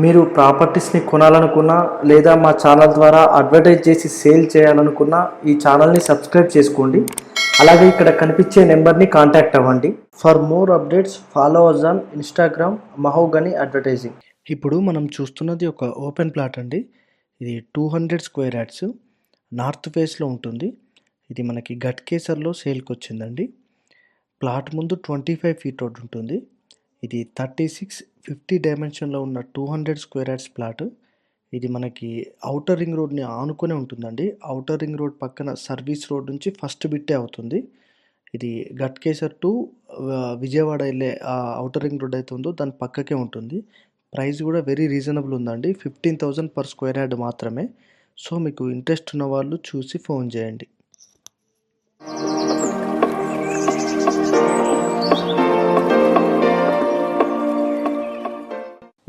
మీరు ప్రాపర్టీస్ని కొనాలనుకున్నా లేదా మా ఛానల్ ద్వారా అడ్వర్టైజ్ చేసి సేల్ చేయాలనుకున్నా ఈ ఛానల్ని సబ్స్క్రైబ్ చేసుకోండి. అలాగే ఇక్కడ కనిపించే నెంబర్ని కాంటాక్ట్ అవ్వండి. For more updates follow us on Instagram Mahogany advertising. ఇప్పుడు మనం చూస్తున్నది ఒక ఓపెన్ ప్లాట్ అండి. ఇది two hundred square yards. North ఫేస్లో ఉంటుంది. ఇది మనకి గట్కేసర్లో సేల్కి వచ్చిందండి ప్లాట్ ముందు ట్వంటీ ఫైవ్ ఫీట్ రోడ్ ఉంటుంది. ఇది థర్టీ సిక్స్ ఫిఫ్టీ డైమెన్షన్లో ఉన్న two hundred square yards plot. ఇది మనకి అవుటర్ రింగ్ రోడ్ని ఆనుకునే ఉంటుందండి. అవుటర్ రింగ్ రోడ్ పక్కన సర్వీస్ రోడ్ నుంచి ఫస్ట్ బిట్టే అవుతుంది. ఇది గట్కేసర్ టు విజయవాడ వెళ్ళే ఆ అవుటర్ రింగ్ రోడ్ అయితే ఉందో దాని పక్కకే ఉంటుంది. ప్రైస్ కూడా వెరీ రీజనబుల్ ఉందండి. Fifteen thousand per square yard మాత్రమే. సో మీకు ఇంట్రెస్ట్ ఉన్న వాళ్ళు చూసి ఫోన్ చేయండి.